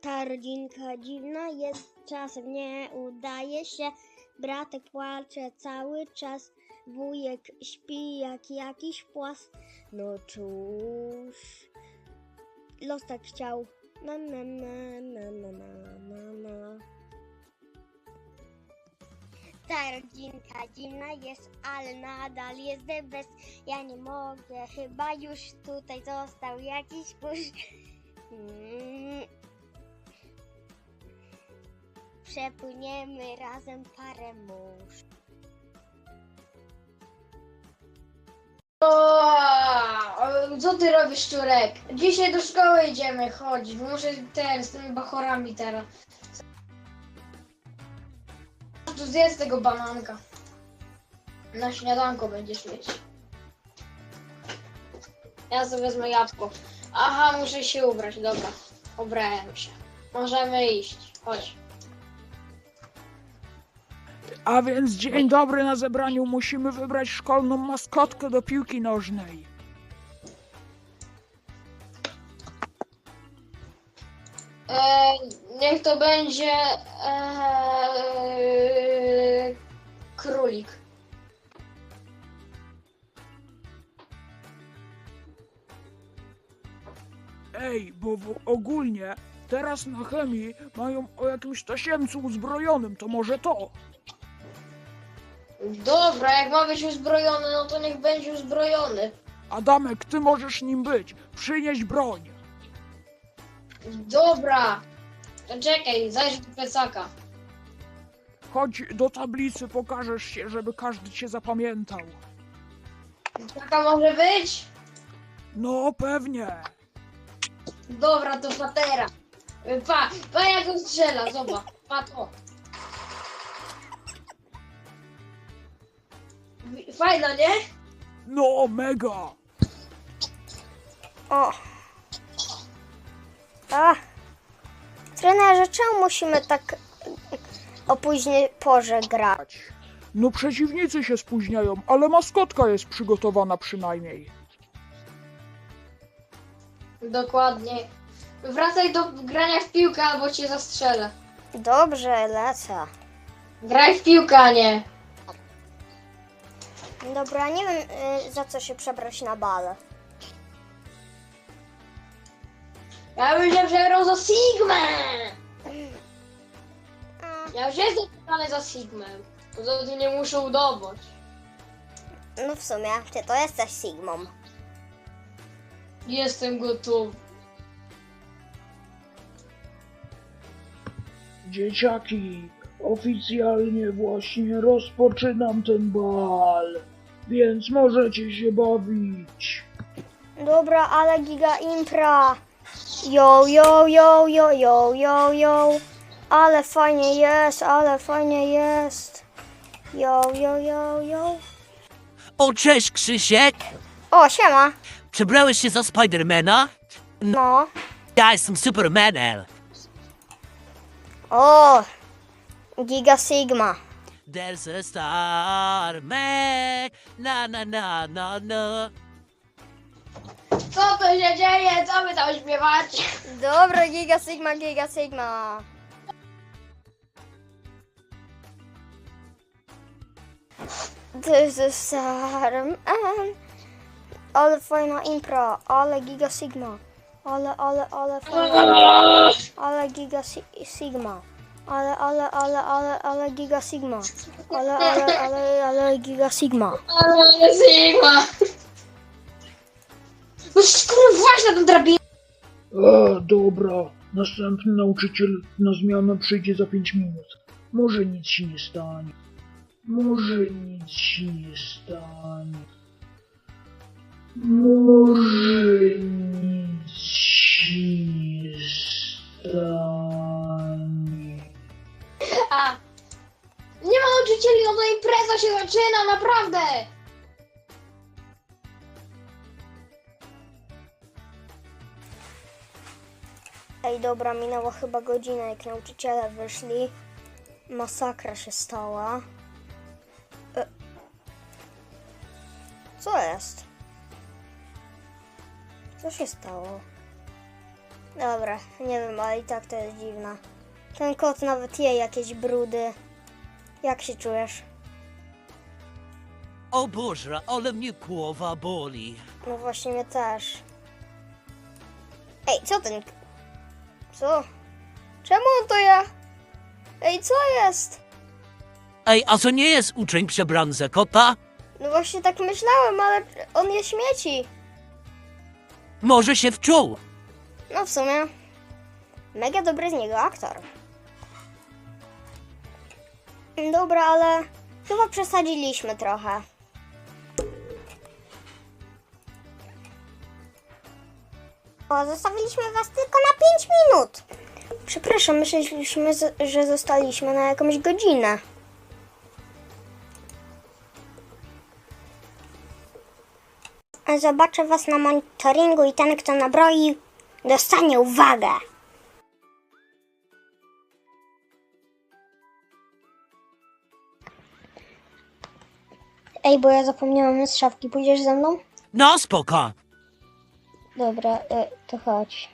Ta rodzinka dziwna jest, czasem nie udaje się. Bratek płacze cały czas, wujek śpi jak jakiś płas. No cóż, los tak chciał. Na na na na na na na na. Ta rodzinka dziwna jest, ale nadal jest best. Ja nie mogę, chyba już tutaj został jakiś kurz. Mm. Przepłyniemy razem parę mórz. Co ty robisz, Szczurek? Dzisiaj do szkoły idziemy, chodź, bo muszę ten, z tymi bachorami teraz. Tu zjedz tego bananka. Na śniadanko będziesz mieć. Ja sobie wezmę jabłko. Aha, muszę się ubrać, dobra. Ubrałem się. Możemy iść, chodź. A więc dzień dobry na zebraniu. Musimy wybrać szkolną maskotkę do piłki nożnej. E, niech to będzie e, królik. Ej, bo w, ogólnie teraz na chemii mają o jakimś tasiemcu uzbrojonym, to może to? Dobra, jak ma być uzbrojony, no to niech będzie uzbrojony. Adamek, ty możesz nim być. Przynieś broń. Dobra. To czekaj, zajrzyj do plecaka. Chodź do tablicy, pokażesz się, żeby każdy cię zapamiętał. Taka może być? No, pewnie. Dobra, to patera. Pa, pa jak on strzela, zobacz. Pa to. Fajna, nie? No, mega. O! A! Trenerze, czemu musimy tak o późnej porze grać? No przeciwnicy się spóźniają, ale maskotka jest przygotowana przynajmniej. Dokładnie. Wracaj do grania w piłkę, albo cię zastrzelę. Dobrze, lecę. Graj w piłkę, a nie. Dobra, nie wiem y, za co się przebrać na bale. Ja bym się przebrał za Sigmę! Ja już jestem przebrany za Sigmę. Poza tym nie muszę udawać. no w sumie, ty to jesteś Sigmą. Jestem gotowy. Dzieciaki, oficjalnie właśnie rozpoczynam ten bal, więc możecie się bawić. Dobra, ale giga impra. Yo, yo, yo, yo, yo, yo, yo. Ale fajnie jest, ale fajnie jest. Yo, yo, yo, yo. O, cześć Krzysiek! O, siema. Przebrałeś się za Spidermana? No. Ja jestem Supermanem. O, giga sigma. There's a star man, na na na na na. Co tu się dzieje? Co wy tam śpiewacie? Dobra, giga sigma, giga sigma. This is Sarum Ale fajna impra, ale giga sigma. Ale, ale, ale fajna. Ale giga si sigma. Ale, ale, ale, ale, ale giga sigma. Ale, ale, ale, ale giga sigma. Ale Sigma! No skoro właśnie na tą drabinę. A, dobra. Następny nauczyciel na zmianę przyjdzie za 5 minut. Może nic się nie stanie. Może nic się nie stanie. Może nic się nauczycieli, no to impreza się zaczyna, naprawdę! Ej, dobra, minęła chyba godzina, jak nauczyciele wyszli. Masakra się stała. E... Co jest? Co się stało? Dobra, nie wiem, ale i tak to jest dziwne. Ten kot nawet je jakieś brudy. Jak się czujesz? O Boże, ale mnie głowa boli. No właśnie mnie też. Ej, co ten... Co? Czemu on to ja? Ej, co jest? Ej, a to nie jest uczeń przebrany za kota? No właśnie tak myślałem, ale on je śmieci. Może się wczuł. No w sumie. Mega dobry z niego aktor. Dobra, ale chyba przesadziliśmy trochę. O, zostawiliśmy was tylko na 5 minut. Przepraszam, myśleliśmy, że zostaliśmy na jakąś godzinę. Zobaczę was na monitoringu i ten, kto nabroi, dostanie uwagę. Ej, bo ja zapomniałam z szafki. Pójdziesz ze mną? No spoko. Dobra, e, to chodź.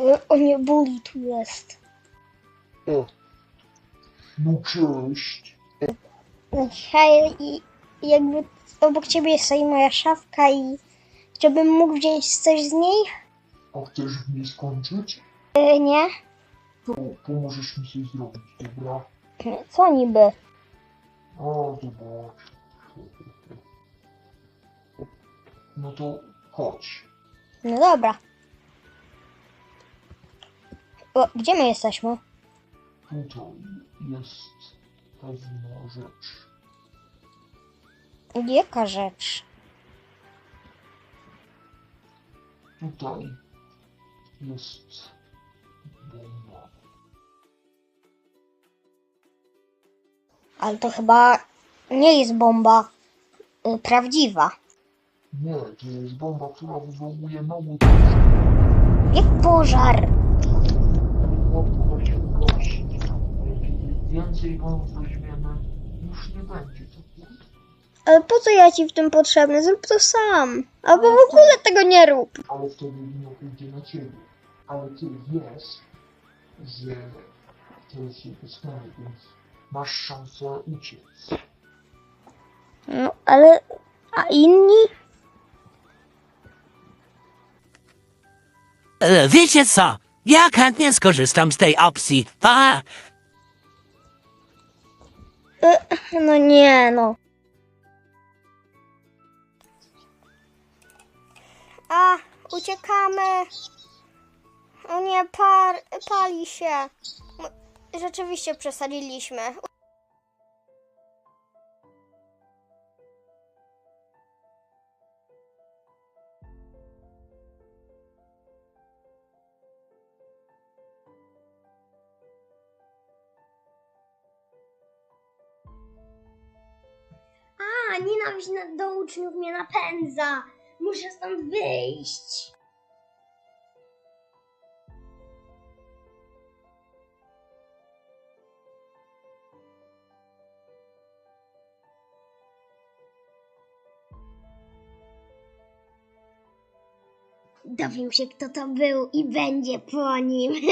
E, o nie, bully tu jest. O. No cześć. Hej, i jakby obok ciebie jest tutaj moja szafka i czy bym mógł wziąć coś z niej? A chcesz w niej skończyć? E, nie? To pomożesz mi coś zrobić, dobra? Co niby? O, zobacz. No to chodź. No dobra. O, gdzie my jesteśmy? Tutaj jest pewna rzecz. Jaka rzecz? Tutaj jest Ale to chyba nie jest bomba y, prawdziwa. Nie, to jest bomba, która wywołuje mały Jak pożar. Łatwo się kiedy więcej bomb weźmiemy, już nie będzie tak Ale po co ja ci w tym potrzebny? Zrób to sam. Albo w ogóle tego nie rób. ale wtedy wino pójdzie na ciebie. Ale ty wiesz, że to jest jego stanie, więc masz szansę uciec. No, ale... A inni? E, wiecie co? Ja chętnie skorzystam z tej opcji. A, Y, No nie, no. A, uciekamy. O nie, par, pali się. Rzeczywiście przesadziliśmy. A, nienawiść na- do uczniów mnie napędza. Muszę stąd wyjść. Dowiem się, kto to był i będzie po nim.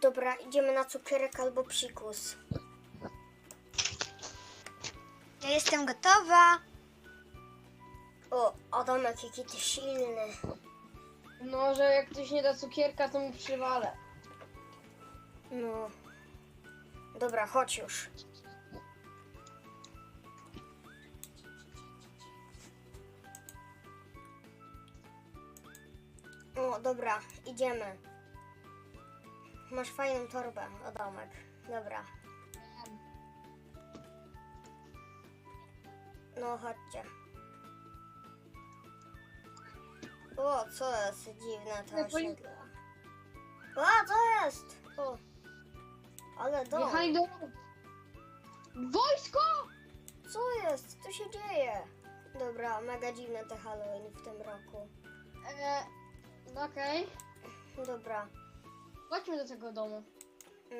Dobra, idziemy na cukierek albo psikus. Ja jestem gotowa. O, Adamek, jaki ty silny. No, że jak ktoś nie da cukierka, to mu przywalę. No. Dobra, chodź już. O, dobra, idziemy. Masz fajną torbę, Adamek. Dobra. No, chodźcie. O, co jest dziwne to osiedle. A, co jest? O. Ale dom. Jechali do... Wojsko! Co jest? Co się dzieje? Dobra, mega dziwne te Halloween w tym roku. E, no okej. Dobra, Chodźmy do tego domu.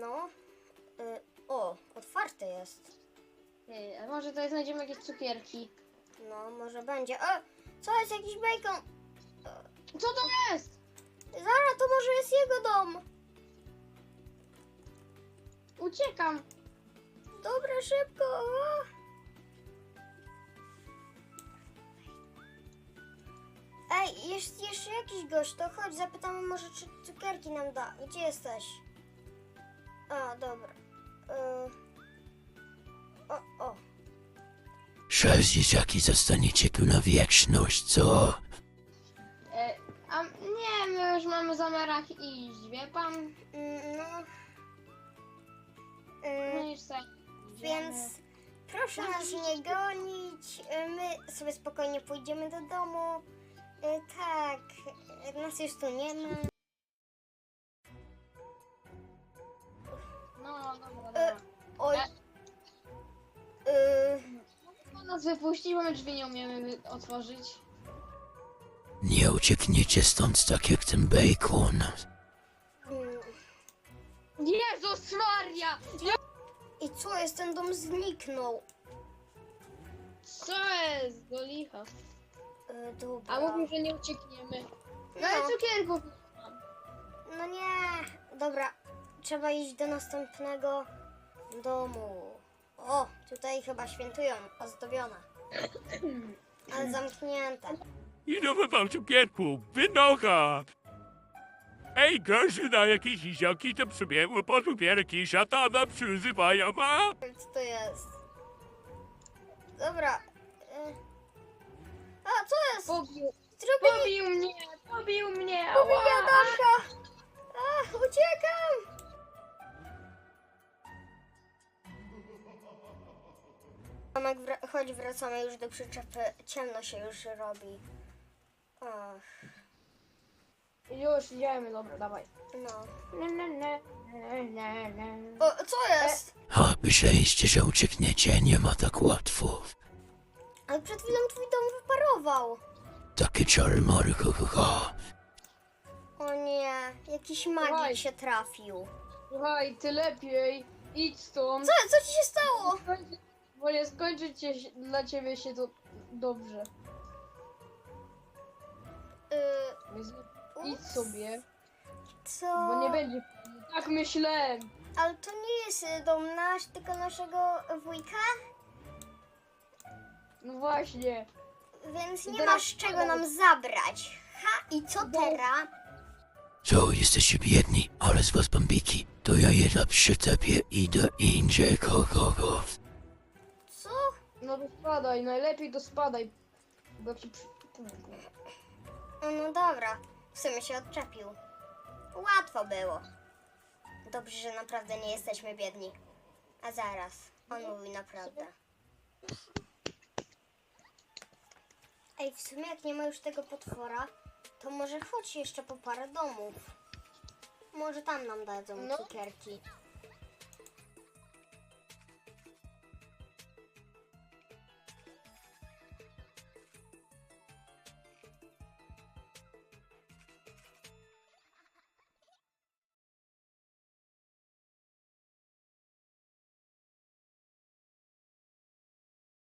no. Y, O, otwarte jest. Ty, a może tutaj znajdziemy jakieś cukierki? No, może będzie. O, co jest jakiś bacon? Co to jest? Zara, to może jest jego dom. Uciekam. Dobra, szybko. Ej, jest jeszcze jakiś gość, to chodź, zapytamy może, czy cukierki nam da. Gdzie jesteś? A, dobra. Y... O, o. Szef dzieciaki zostaniecie tu na wieczność, co? E, a nie, my już mamy zamiarach iść, wie pan? Mm, No. No Y, już sobie więc proszę nas nie gonić. Y, My sobie spokojnie pójdziemy do domu. Y, Tak, y, nas już tu nie ma. No, dobra, E, dobra. Oj. E. Y, Pan nas wypuści, bo my drzwi nie umiemy wy- otworzyć. Nie uciekniecie stąd tak jak ten bacon. Jezus Maria! Ja... I co jest? Ten dom zniknął. Co jest? Do licha. Y, Dobra. A mówił, że nie uciekniemy. No No. cukierków nie mam. No nie. Dobra. Trzeba iść do następnego domu. O, tutaj chyba świętują. Ozdobiona. Ale zamknięte. Ile wam cukierku? Wynocha! Ej, każdy na jakieś iziaki to przybiegły po cukierki, szatana przyzywają, a? Co to jest? Dobra. Y... A, co jest? Pobił, Zrobili pobił mnie, pobił mnie! Pobił ała! Adamka! Ach, uciekam! Tomek, wra- chodź, wracamy już do przyczepy. Ciemno się już robi. Ach, Już idziemy, dobra, dawaj. no. Ne, ne, ne, ne, ne, ne. O, co jest? A myśleliście, że uciekniecie? Nie ma tak łatwo. Ale przed chwilą twój dom wyparował. Takie czarmory, ho, ho, ho. O nie, jakiś magik Słuchaj. się trafił. Słuchaj, ty lepiej idź stąd. Co, co ci się stało? Skończy- Bo nie skończy cię, dla ciebie się to dobrze. Y, Więc idź sobie, co? bo nie będzie. Tak myślałem. Ale to nie jest y, dom nasz, tylko naszego wujka? No właśnie. Więc nie Teraz masz czego nam zabrać. Ha, i co teraz? Co, jesteście biedni, ale z was bambiki. To ja jedna przyczepię i do indziej, ho. Co? No to spadaj, najlepiej to spadaj. Bo ci przy... No, no dobra, w sumie się odczepił. Łatwo było. Dobrze, że naprawdę nie jesteśmy biedni. A zaraz, on mówi naprawdę. Ej, w sumie jak nie ma już tego potwora, to może chodź jeszcze po parę domów. Może tam nam dadzą No. cukierki.